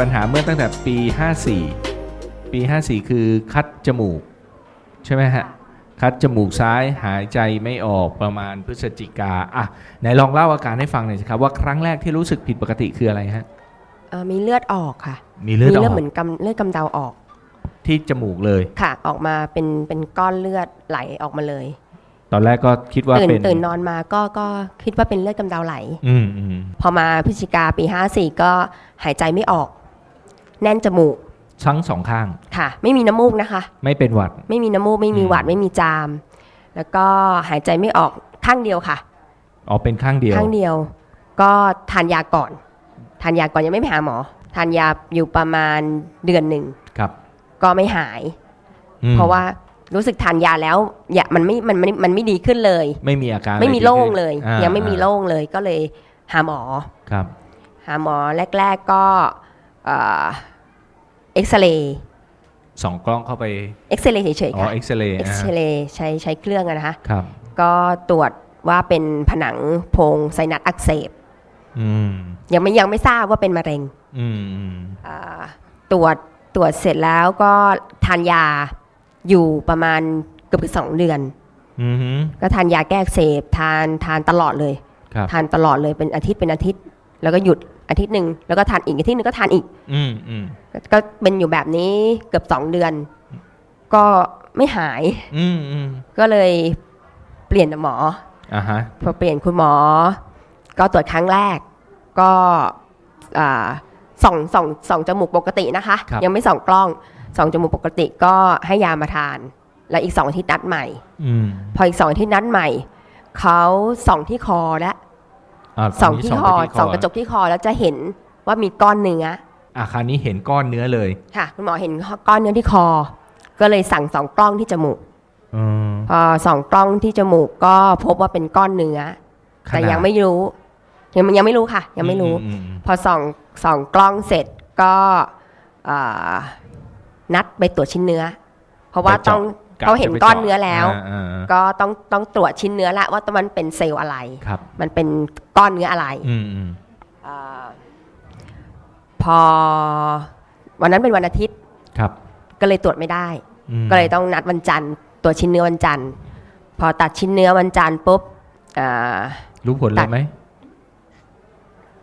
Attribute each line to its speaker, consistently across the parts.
Speaker 1: ปัญหาเมื่อตั้งแต่ปี 54 ปี 54 คือคัดจมูก ใช่ไหมฮะ คัดจมูกซ้ายหายใจไม่ออกประมาณพฤศจิกาอะไหนลองเล่าอาการให้ฟังหน่อยสิครับ ว่าครั้งแรกที่รู้สึกผิดปกติคืออะไรฮะ
Speaker 2: เอ่อมีเลือดออกค่ะ
Speaker 1: มีเลือดออก
Speaker 2: เหมือนกำเลือดกำเดาออก
Speaker 1: ที่จมูกเลย
Speaker 2: ค่ะ ออกมาเป็นเป็นก้อนเลือดไหลออกมาเลย
Speaker 1: ตอนแรกก็คิดว่า
Speaker 2: ตื่น
Speaker 1: เป็น
Speaker 2: ตื่นนอนมาก็ก็คิดว่าเป็นเลือดกำเดาไหล
Speaker 1: อืมอืม
Speaker 2: พอมาพฤศจิกาปี 54 ก็หายใจไม่ออก แน่นจมูก
Speaker 1: ทั้งสองข้าง
Speaker 2: ค่ะ ไม่มีน้ำมูกนะคะ
Speaker 1: ไม่เป็นหวัด
Speaker 2: ไม่มีน้ำมูกไม่มี
Speaker 1: อืม
Speaker 2: หวัดไม่มีจาม แล้วก็หายใจไม่ออกข้างเดียวค่ะ
Speaker 1: อ๋อเป็นข้างเดียว
Speaker 2: ข้างเดียว ก็ทานยาก่อน ทานยาก่อนยังไม่ไปหาหมอ ทานยาอยู่ประมาณเดือนหนึ่ง
Speaker 1: ครับ
Speaker 2: ก็ไม่หาย
Speaker 1: อืม
Speaker 2: เพราะว่ารู้สึกทานยาแล้วอย่ามันไม่มันมันมันไม่ดีขึ้นเลย
Speaker 1: ไม่มีอาการ
Speaker 2: ไม่มี
Speaker 1: อะร
Speaker 2: โล่ง
Speaker 1: ดีขึ้น
Speaker 2: เลย
Speaker 1: อ่า
Speaker 2: ยังไม่มี
Speaker 1: อ่า
Speaker 2: โล่งเลยก็เลยหาหมอ
Speaker 1: ครับ
Speaker 2: หาหมอแรก ๆก็ เอ็กซเรย์
Speaker 1: สองกล้องเข้าไป
Speaker 2: เอ็กซเรย์เฉย
Speaker 1: อ๋อ
Speaker 2: ๆค่ะ
Speaker 1: เอ็กซเรย์
Speaker 2: เอ็กซเรย์ใช้ใช้เครื่องอะนะคะ
Speaker 1: ครับ
Speaker 2: ก็ตรวจว่าเป็นผนังโพรงไซนัสอักเสบ
Speaker 1: อืม
Speaker 2: ยังไม่ยังไม่ทราบว่าเป็นมะเร็ง
Speaker 1: อืมอืม
Speaker 2: อ่าตรวจตรวจเสร็จแล้วก็ทานยาอยู่ประมาณเกือบสองเดือน
Speaker 1: อืมฮึ
Speaker 2: ก็ทานยาแก้อักเสบทานทานตลอดเลย
Speaker 1: ครับ
Speaker 2: ทานตลอดเลยเป็นอาทิตย์เป็นอาทิตย์ แล้วก็หยุด อาทิตย์หนึ่งแล้วก็ทานอีกอาทิตย์หนึงก็ทานอีก
Speaker 1: อืมอืม
Speaker 2: ก็ก็เป็นอยู่แบบนี้เกือบสองเดือน ก็ไม่หาย
Speaker 1: อืมอืม
Speaker 2: ก็เลยเปลี่ยนหมอ
Speaker 1: อ่าฮะ
Speaker 2: พอเปลี่ยนคุณหมอ ก็ตรวจครั้งแรก ก็อ่าส่องส่องส่องจมูกปกตินะคะ
Speaker 1: ครับ
Speaker 2: ยังไม่ส่องกล้องส่องจมูกปกติก็ให้ยามาทาน แล้วอีกสองอาทิตย์นัดใหม่
Speaker 1: อืม
Speaker 2: พออีกสองอาทิตย์นัดใหม่เขาส่องที่คอและ
Speaker 1: อ่า
Speaker 2: ส่องที่คอ
Speaker 1: ไป
Speaker 2: ส่องกระจกที่คอแล้วจะเห็นว่ามีก้อนเนื้อ
Speaker 1: อะคราวนี้เห็นก้อนเนื้อเลย
Speaker 2: ค่ะคุณหมอเห็นก้อนเนื้อที่คอ ก็เลยสั่งสองกล้องที่จมูก
Speaker 1: อืม
Speaker 2: พอส่องกล้องที่จมูกก็พบว่าเป็นก้อนเนื้อ
Speaker 1: ข
Speaker 2: แต่
Speaker 1: นาด
Speaker 2: ยังไม่รู้ ยังยังไม่รู้ค่ะ ยังไม่รู้
Speaker 1: อือือืม
Speaker 2: พอส่องส่องกล้องเสร็จก็อ่านัดไปตรวจชิ้นเนื้อ เพราะว่าต้อง
Speaker 1: กะ
Speaker 2: เขาเห็น
Speaker 1: จะไป
Speaker 2: ก้อน
Speaker 1: จาะ
Speaker 2: เนื้อแล้วา
Speaker 1: อ่าอ่า
Speaker 2: ก็ต้องต้องตรวจชิ้นเนื้อละว่ามันเป็นเซลล์อะไร
Speaker 1: ครับ
Speaker 2: มันเป็นก้อนเนื้ออะไร
Speaker 1: อืมอืม
Speaker 2: อาพอวันนั้นเป็นวันอาทิตย์
Speaker 1: ครับ
Speaker 2: ก็เลยตรวจไม่ได้
Speaker 1: อืม
Speaker 2: ก็เลยต้องนัดวันจันทร์ตรวจชิ้นเนื้อวันจันทร์ พอตัดชิ้นเนื้อวันจันทร์ปุ๊บอ่า
Speaker 1: รู้ผลเล
Speaker 2: ตั
Speaker 1: ย
Speaker 2: ด
Speaker 1: ไหม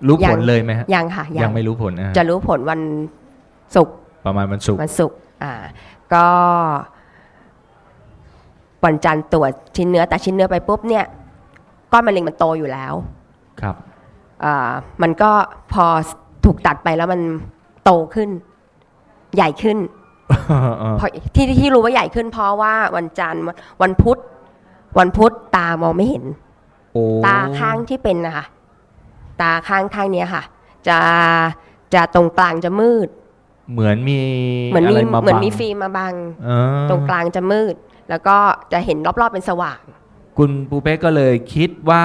Speaker 1: รู้
Speaker 2: ยั
Speaker 1: ผ
Speaker 2: ง
Speaker 1: ลเลยไหมฮะ
Speaker 2: ยังค่ะ
Speaker 1: ยังไม่รู้ผลอ่า
Speaker 2: จะรู้ผลวันศุกร์
Speaker 1: ประมาณวันศุกร์
Speaker 2: วันศุกร์อ่า ก็ วันจันทร์ตรวจชิ้นเนื้อแต่ชิ้นเนื้อไปปุ๊บเนี่ยก้อนมะเร็งมันโตอยู่แล้ว
Speaker 1: ครับ
Speaker 2: อ่ามันก็พอถูกตัดไปแล้วมันโตขึ้น ใหญ่ขึ้นเพราะที่ที่รู้ว่าใหญ่ขึ้นเพราะว่าวันจันทร์วันพุธ วันพุธตามองไม่เห็น
Speaker 1: โอ้
Speaker 2: ตาข้างที่เป็นนะคะตาข้างข้างเนี้ยค่ะ จะจะตรงกลางจะมืด
Speaker 1: เหมือนมี
Speaker 2: เหมือนมีะ
Speaker 1: ไรา
Speaker 2: เหมือน
Speaker 1: บัง
Speaker 2: มีฟิล์มมาบัง
Speaker 1: เออ
Speaker 2: ตรงกลางจะมืด แล้วก็จะเห็นรอบๆเป็นสว่าง
Speaker 1: คุณปูเป้ก็เลยคิดว่า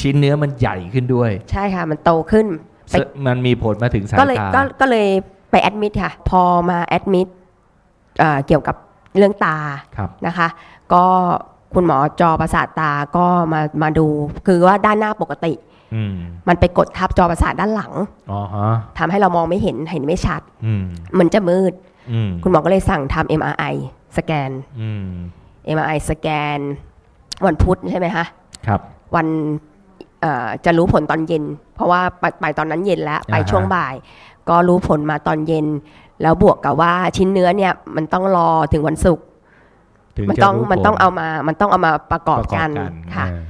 Speaker 1: ชิ้นเนื้อมันใหญ่ขึ้นด้วย
Speaker 2: ใช่ค่ะ มันโตขึ้นไป
Speaker 1: มันมีผลมาถึงสาย
Speaker 2: ก็เลย
Speaker 1: ตา
Speaker 2: ก็ก็เลยไปแอดมิดค่ะ พอมาแอดมิดเกี่ยวกับเรื่องตา
Speaker 1: ครับ
Speaker 2: นะคะ ก็คุณหมอจอประสาทตาก็มามาดู คือว่าด้านหน้าปกติ
Speaker 1: อืม
Speaker 2: มันไปกดทับจอประสาทด้านหลัง
Speaker 1: อ๋อฮะ
Speaker 2: ทำให้เรามองไม่เห็นเห็นไม่ชัด
Speaker 1: อืม
Speaker 2: มันจะมืด
Speaker 1: อืม
Speaker 2: คุณหมอก็เลยสั่งทำ MRI สแกน
Speaker 1: อืม
Speaker 2: MRI สแกน วันพุธใช่ไหมคะ
Speaker 1: ครับ
Speaker 2: วันเอ่อจะรู้ผลตอนเย็น เพราะว่าไปไปตอนนั้นเย็นแล้วไป
Speaker 1: อ่าฮะ
Speaker 2: ช่วงบ่าย ก็รู้ผลมาตอนเย็น แล้วบวกกับว่าชิ้นเนื้อเนี่ยมันต้องรอถึงวันศุกร์
Speaker 1: ถึง
Speaker 2: มัน
Speaker 1: จะ
Speaker 2: ต้อง
Speaker 1: รู้
Speaker 2: มันต้อง
Speaker 1: ผล
Speaker 2: เอามา มันต้องเอามาประกอบ
Speaker 1: ประกอ
Speaker 2: กับน
Speaker 1: กัน
Speaker 2: ค่ะ
Speaker 1: อ่า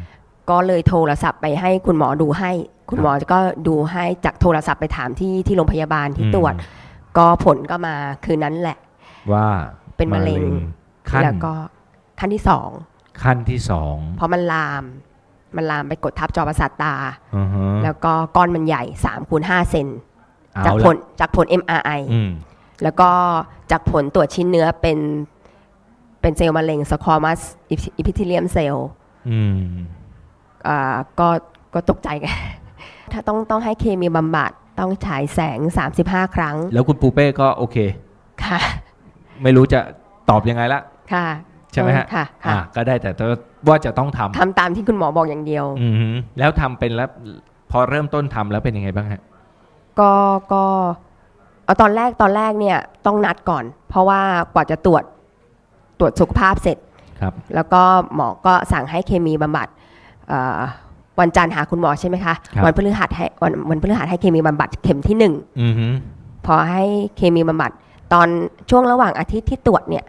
Speaker 2: ก็เลยโทรศัพท์ไปให้คุณหมอดูให้ คุณหมอก็ดูให้จากโทรศัพท์ไปถามที่ที่โรงพยาบาลที่
Speaker 1: อืม
Speaker 2: ตรวจ ก็ผลก็มาคืนนั้นแหละ
Speaker 1: ว่า
Speaker 2: เป็นมะเร็ง
Speaker 1: ขั้น
Speaker 2: แล้วก็ขั้นที่สอง
Speaker 1: ขั้นที่สอง
Speaker 2: เพราะมันลาม มันลามไปกดทับจอประสาทตา
Speaker 1: อือฮะ
Speaker 2: แล้วก็ก้อนมันใหญ่3คูณ5เซน
Speaker 1: เอา
Speaker 2: จาก
Speaker 1: ละ
Speaker 2: ผลจากผล MRI
Speaker 1: อืม
Speaker 2: แล้วก็จากผลตรวจชิ้นเนื้อเป็นเป็นเซลล์มะเร็งสควอมัสอิพิทิเลียมเซลล์
Speaker 1: อืม
Speaker 2: ก็ก็ตกใจกัน ถ้าต้องต้องให้เคมีบำบัดต้องฉายแสง 35 ครั้ง
Speaker 1: แล้วคุณปูเป้ก็โอเค
Speaker 2: ค่ะ
Speaker 1: ไม่รู้จะตอบยังไงละ
Speaker 2: ค่ะ
Speaker 1: ใช่ไหมฮะ
Speaker 2: ค่ะ
Speaker 1: อ่า
Speaker 2: ค่ะ
Speaker 1: ก็ได้แต่ว่าจะต้องทำ
Speaker 2: ทำตามที่คุณหมอบอกอย่างเดียว
Speaker 1: อือฮึแล้วทำเป็นแล้วพอเริ่มต้นทำแล้วเป็นยังไงบ้างฮะ
Speaker 2: ก็ก็เอาตอนแรกตอนแรกเนี่ยต้องนัดก่อน เพราะว่ากว่าจะตรวจตรวจสุขภาพเสร็จ
Speaker 1: ครับ
Speaker 2: แล้วก็หมอก็สั่งให้เคมีบำบัดเอ่อวันจันทร์หาคุณหมอใช่ไหมคะ
Speaker 1: ครับ
Speaker 2: วันพฤหัสให้วันวันพฤหัสให้เคมีบำบัดเข็มที่หนึ่ง
Speaker 1: อือฮึ
Speaker 2: พอให้เคมีบำบัด ตอนช่วงระหว่างอาทิตย์ที่ตรวจเนี่ย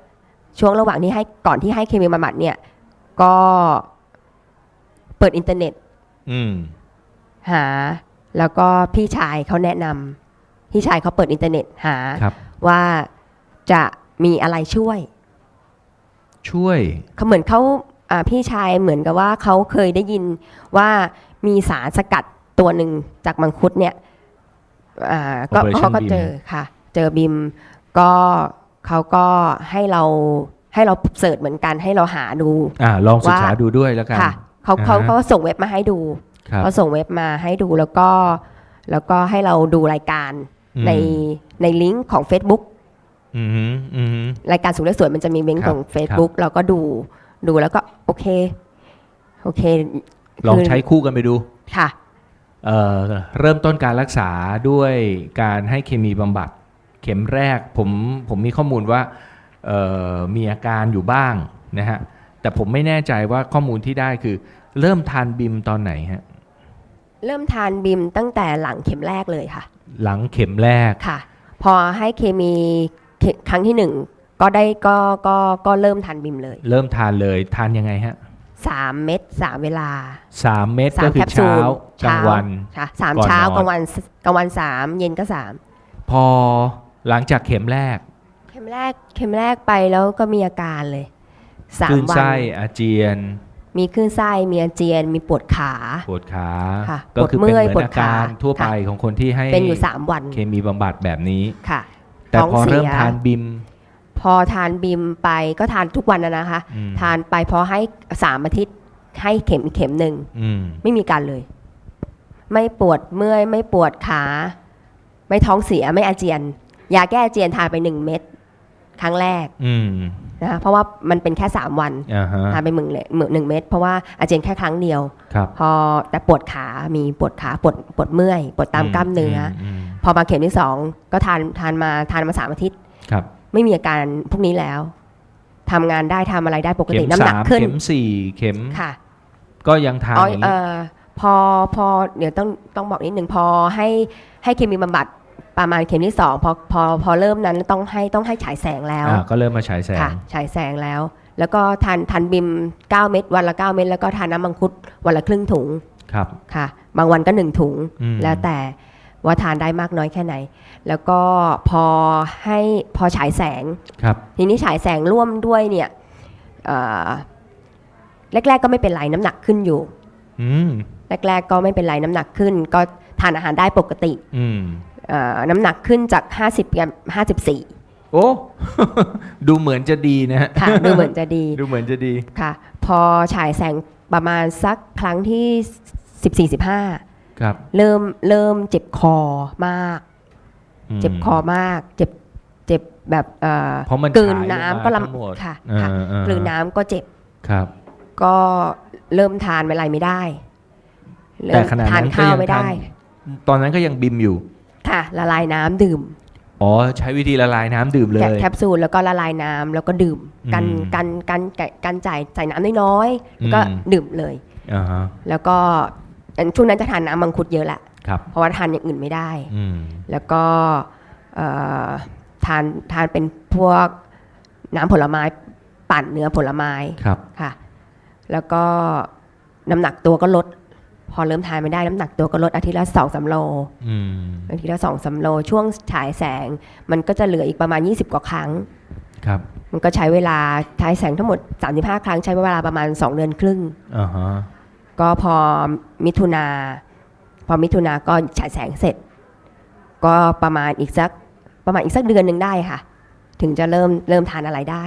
Speaker 2: ช่วงระหว่างที่ให้ก่อนที่ให้เคมีบำบัดเนี่ย ก็เปิดอินเทอร์เน็ต
Speaker 1: อืม
Speaker 2: หา แล้วก็พี่ชายเขาแนะนำพี่ชายเขาเปิดอินเทอร์เน็ตหา
Speaker 1: ครับ
Speaker 2: ว่าจะมีอะไรช่วย
Speaker 1: ช่วย
Speaker 2: เขาเหมือนเขาอ่าพี่ชายเหมือนกับว่าเขาเคยได้ยินว่ามีสารสกัดตัวหนึ่งจากมังคุดเนี่ยอ่าก็
Speaker 1: Operation
Speaker 2: เขาก็
Speaker 1: BIM
Speaker 2: เจอค่ะ เจอบิม ก็เขาก็ให้เราให้เราเสิร์ชเหมือนกันให้เราหาดู
Speaker 1: อ่าลองศึกษา
Speaker 2: ว่า
Speaker 1: ดูด้วยแล้วกัน
Speaker 2: ค่ะเขาเขา
Speaker 1: อ่าฮะ
Speaker 2: เขาส่งเว็บมาให้ดู
Speaker 1: ครับ
Speaker 2: เขาส่งเว็บมาให้ดูแล้วก็แล้วก็ให้เราดูรายการ
Speaker 1: อืม
Speaker 2: ในในลิงก์ของ Facebook
Speaker 1: อืมฮึอืมฮึ
Speaker 2: รายการสุขและสวยมันจะมีลิงก์
Speaker 1: ครับ
Speaker 2: ของ Facebook เราก็ดูดูแล้วก็โอเค โอเค
Speaker 1: ลองใช้คู่กันไปดู
Speaker 2: ค่ะ
Speaker 1: เอ่อเริ่มต้นการรักษาด้วยการให้เคมีบำบัด เข็มแรกผมผมมีข้อมูลว่าเอ่อมีอาการอยู่บ้างนะฮะแต่ผมไม่แน่ใจว่าข้อมูลที่ได้คือ เริ่มทานบิมตอนไหนฮะ
Speaker 2: เริ่มทานบิมตั้งแต่หลังเข็มแรกเลยค่ะ
Speaker 1: หลังเข็มแรก
Speaker 2: ค่ะ พอให้เคมีเคครั้งที่หนึ่งก็ได้ก็ก็ก็เริ่มทานบิมเลย
Speaker 1: เริ่มทานเลยทานยังไงฮะ
Speaker 2: สามเม็ดสามเวลา
Speaker 1: สามเม็ด
Speaker 2: สา
Speaker 1: ก็
Speaker 2: ม
Speaker 1: คื
Speaker 2: แค
Speaker 1: อ
Speaker 2: ปซู
Speaker 1: เช้า
Speaker 2: ล
Speaker 1: กลางวัน
Speaker 2: ค่ะสาม
Speaker 1: ก่อน
Speaker 2: เช้าน
Speaker 1: อน
Speaker 2: กลางวันกลางวันสามเย็นก็สาม
Speaker 1: พอ หลังจากเข็มแรก
Speaker 2: เข็มแรกเข็มแรกไปแล้วก็มีอาการเลยสา
Speaker 1: คลื่
Speaker 2: ม
Speaker 1: น
Speaker 2: วั
Speaker 1: ไส้
Speaker 2: น
Speaker 1: อาเจียน
Speaker 2: มีคลื่นไส้มีอาเจียน มีปวดขา
Speaker 1: ปวดขา
Speaker 2: ค่ะ
Speaker 1: ก็คือ
Speaker 2: ปวดเมื่
Speaker 1: เป็น
Speaker 2: อย
Speaker 1: เหมือน
Speaker 2: ปวด
Speaker 1: อาการ
Speaker 2: ขา
Speaker 1: ทั่วไป
Speaker 2: ค่ะ
Speaker 1: ของคนที่ให้
Speaker 2: เป็นอยู่สามวัน
Speaker 1: เคมีบำบัดแบบนี้
Speaker 2: ค่ะ
Speaker 1: แต่
Speaker 2: ท้อง
Speaker 1: พอ
Speaker 2: เสีย
Speaker 1: เริ่มทานบิม
Speaker 2: พอทานบิมไปก็ทานทุกวันนะนะคะ
Speaker 1: อืม
Speaker 2: ทานไปพอให้สามอาทิตย์ให้เข็มอีกเข็มหนึ่ง
Speaker 1: อืม
Speaker 2: ไม่มีการเลย ไม่ปวดเมื่อย ไม่ปวดขา ไม่ท้องเสียไม่อาเจียน ยาแก้อาเจียนทานไปหนึ่งเม็ดครั้งแรก
Speaker 1: อืม
Speaker 2: นะคะเพราะว่ามันเป็นแค่สามวัน
Speaker 1: อ่าฮะ
Speaker 2: ทานไปหนึ่งเลยหนึ่งเม็ดเพราะว่าอาเจียนแค่ครั้งเดียว
Speaker 1: ครับ
Speaker 2: พอแต่ปวดขามีปวดขาปวดปวดเมื่อย ปวดตามกล้ามเนื้ออ
Speaker 1: ม
Speaker 2: พอมาเข็มที่สองก็ทานทานมาทานมาสามอาทิตย์
Speaker 1: ครับ
Speaker 2: ไม่มีอาการพวกนี้แล้วทำงานได้ทำอะไรได้ปก
Speaker 1: เข็
Speaker 2: ติ
Speaker 1: ม
Speaker 2: น้ำหนั
Speaker 1: สากม
Speaker 2: ขึ้น
Speaker 1: เข็มสี่เข็ม
Speaker 2: ค่ะ
Speaker 1: ก็ยังทาน
Speaker 2: อ๋อ
Speaker 1: อย่าง
Speaker 2: เอ
Speaker 1: นี้
Speaker 2: อพอพอเดี๋ยวต้องต้องบอกนิดหนึ่งพอให้ให้เคมีบำบัด ประมาณเข็มที่สองพอพอพอเริ่มนั้นต้องให้ต้องให้ฉายแสงแล้ว
Speaker 1: อ่าก็เริ่มมาฉายแสง
Speaker 2: ค่ะฉายแสงแล้ว แล้วก็ทานทานบิม 9 เม็ดวันละ 9 เม็ดแล้วก็ทานน้ำมังคุดวันละครึ่งถุง
Speaker 1: ครับ
Speaker 2: ค่ะ บางวันก็หนึ่งถุง
Speaker 1: อืม
Speaker 2: แล้วแต่ว่าทานได้มากน้อยแค่ไหน แล้วก็พอให้พอฉายแสง
Speaker 1: ครับ
Speaker 2: ทีนี้ฉายแสงร่วมด้วยเนี่ยเอ่อแรกๆก็ไม่เป็นไรน้ำหนักขึ้นอยู่
Speaker 1: อืม
Speaker 2: แรกๆก็ไม่เป็นไรน้ำหนักขึ้น ก็ทานอาหารได้ปกติ
Speaker 1: อืม
Speaker 2: เอ่อ น้ำหนักขึ้นจาก 50กับ54
Speaker 1: โอ้ ดูเหมือนจะดีนะฮะ
Speaker 2: ค่ะดูเหมือนจะดี
Speaker 1: ดูเหมือนจะดี
Speaker 2: ค่ะ พอฉายแสงประมาณสักครั้งที่ 14 15
Speaker 1: ครับ
Speaker 2: เริ่มเริ่มเจ็บคอมาก
Speaker 1: ม
Speaker 2: เจ็บคอมาก เจ็บเจ็บแบบเอ่อ
Speaker 1: เพราะมัน
Speaker 2: กลืน
Speaker 1: ฉายลง
Speaker 2: น้ำ
Speaker 1: มา
Speaker 2: ก็
Speaker 1: ทั้งหมด
Speaker 2: ลำค่ะ
Speaker 1: อ่า
Speaker 2: ค่ะ
Speaker 1: อ่า ก
Speaker 2: ลืนน้ำก็เจ็บ
Speaker 1: ครับ
Speaker 2: ก็เริ่มทานอะไรไม่ได้เริ่
Speaker 1: แต่
Speaker 2: ม
Speaker 1: ขณะ
Speaker 2: ทาน
Speaker 1: นั้นก็
Speaker 2: ข้าว
Speaker 1: ยัง
Speaker 2: ไม่
Speaker 1: ทา
Speaker 2: ได้
Speaker 1: นตอนนั้นก็ยังบิมอยู่
Speaker 2: ค่ะละลายน้ำดื่ม
Speaker 1: อ๋อใช้วิธีละลายน้ำดื่มเล
Speaker 2: แกะ
Speaker 1: ย
Speaker 2: แคปซูลแล้วก็ละลายน้ำแล้วก็ดื่มกัน
Speaker 1: อืม
Speaker 2: กันกันกันกันจ่ายจ่ายน้ำน้อยๆแล้วก็
Speaker 1: อืม
Speaker 2: ดื่มเลย
Speaker 1: อ่าฮะ
Speaker 2: แล้วก็อันช่วงนั้นจะทานน้ำมังคุดเยอะแหละ
Speaker 1: ครับ
Speaker 2: เพราะว่าทานอย่างอื่นไม่ได้
Speaker 1: อืม
Speaker 2: แล้วก็เอ่อทานทานเป็นพวกน้ำผลไม้ปั่นเนื้อผลไม้
Speaker 1: ครับ
Speaker 2: ค่ะ แล้วก็น้ำหนักตัวก็ลดพ อเริ่มทานไม่ได้น้ำหนักตัวก็ลดอาทิตย์ละสองสามโล
Speaker 1: อืม
Speaker 2: อาทิตย์ละสองสามโลช่วงฉายแสง มันก็จะเหลืออีกประมาณ 20 กว่าครั้ง
Speaker 1: ครับ
Speaker 2: มันก็ใช้เวลาฉายแสงทั้งหมด 35 ครั้งใช้เวลาประมาณ 2 เดือนครึ่ง
Speaker 1: อ่าฮะ
Speaker 2: ก็พอมิถุนาพอมิถุนาก็ฉายแสงเสร็จ ก็ประมาณอีกสักประมาณอีกสักเดือนหนึ่งได้ค่ะ ถึงจะเริ่มเริ่มทานอะไรได้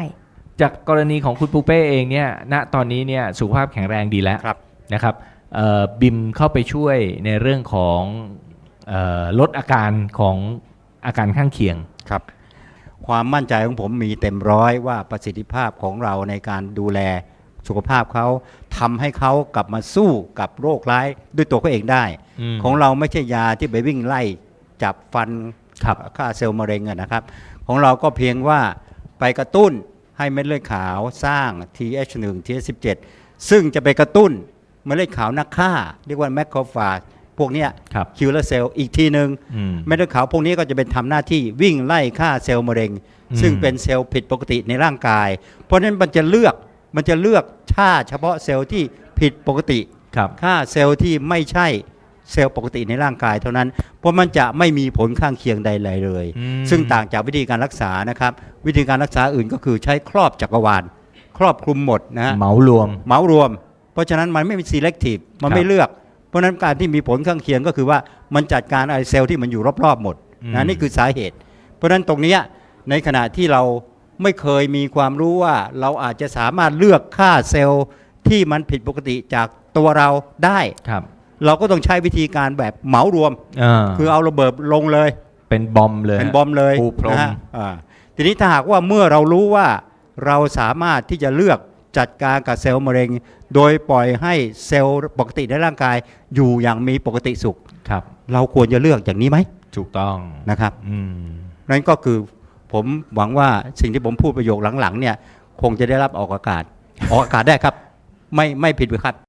Speaker 1: จากกรณีของคุณปูเป้เองเนี่ยณตอนนี้เนี่ยสุขภาพแข็งแรงดีแล้ว
Speaker 3: ครับ
Speaker 1: นะครับเอ่อ บิมเข้าไปช่วยในเรื่องของเออลดอาการของอาการข้างเคียง
Speaker 3: ครับความมั่นใจของผมมีเต็มร้อยว่าประสิทธิภาพของเราในการดูแลสุขภาพเขาทำให้เขากลับมาสู้กับโรคร้ายด้วยตัวเขาเองได้
Speaker 1: อืม
Speaker 3: ของเราไม่ใช่ยาที่ไปวิ่งไล่จับฟัน
Speaker 1: ครับ
Speaker 3: ฆ่าเซลล์มะเร็งอะนะครับ ของเราก็เพียงว่าไปกระตุ้นให้เม็ดเลือดขาวสร้าง TH1 TH17 ซึ่งจะไปกระตุ้น เม็ดเลือดขาวนักฆ่า เรียกว่าแมคโครฟาจพวกเนี้ย
Speaker 1: ครับ
Speaker 3: คิวเลอร์เซลล์อีกทีหนึ่ง
Speaker 1: อืม
Speaker 3: เม็ดเลือดขาวพวกนี้ก็จะเป็นทำหน้าที่วิ่งไล่ฆ่าเซลล์มะเร็ง
Speaker 1: อืม
Speaker 3: ซึ่งเป็นเซลล์ผิดปกติในร่างกาย เพราะฉะนั้นมันจะเลือกมันจะเลือกฆ่าเฉพาะเซลล์ที่ผิดปกติ
Speaker 1: ครับ
Speaker 3: ฆ่าเซลล์ที่ไม่ใช่เซลล์ปกติในร่างกายเท่านั้น เพราะมันจะไม่มีผลข้างเคียงใดๆเลย
Speaker 1: อืม
Speaker 3: ซึ่งต่างจากวิธีการรักษานะครับวิธีการรักษาอื่นก็คือใช้ครอบจักรวาลครอบคลุมหมดนะฮะ
Speaker 1: เหมารวม
Speaker 3: เหมารวม เพราะฉะนั้นมันไม่มี selective มัน
Speaker 1: ครับ
Speaker 3: ไม่เลือก เพราะฉะนั้นการที่มีผลข้างเคียงก็คือว่ามันจัดการไอเซลล์ที่มันอยู่รอบๆหมด
Speaker 1: อืม
Speaker 3: นะนี่คือสาเหตุ เพราะฉะนั้นตรงเนี้ยในขณะที่เราไม่เคยมีความรู้ว่าเราอาจจะสามารถเลือกฆ่าเซลล์ที่มันผิดปกติจากตัวเราได้
Speaker 1: ครับ
Speaker 3: เราก็ต้องใช้วิธีการแบบเหมารวม
Speaker 1: อ่า
Speaker 3: คือเอาระเบิดลงเลย
Speaker 1: เป็นบอมเลย
Speaker 3: เป็นบอมเลย
Speaker 1: ปูพรม
Speaker 3: นะฮะอ่าทีนี้ถ้าหากว่าเมื่อเรารู้ว่าเราสามารถที่จะเลือก จัดการกับเซลล์มะเร็ง โดยปล่อยให้เซลล์ปกติในร่างกายอยู่อย่างมีปกติสุข
Speaker 1: ครับ
Speaker 3: เราควรจะเลือกอย่างนี้ไหม
Speaker 1: ถูกต้อง
Speaker 3: นะครับ
Speaker 1: อืม
Speaker 3: นั่นก็คือผมหวังว่าสิ่งที่ผมพูดประโยคหลังๆเนี่ย คงจะได้รับออกอากาศ ออกอากาศได้ครับ ไม่ไม่ผิดครับ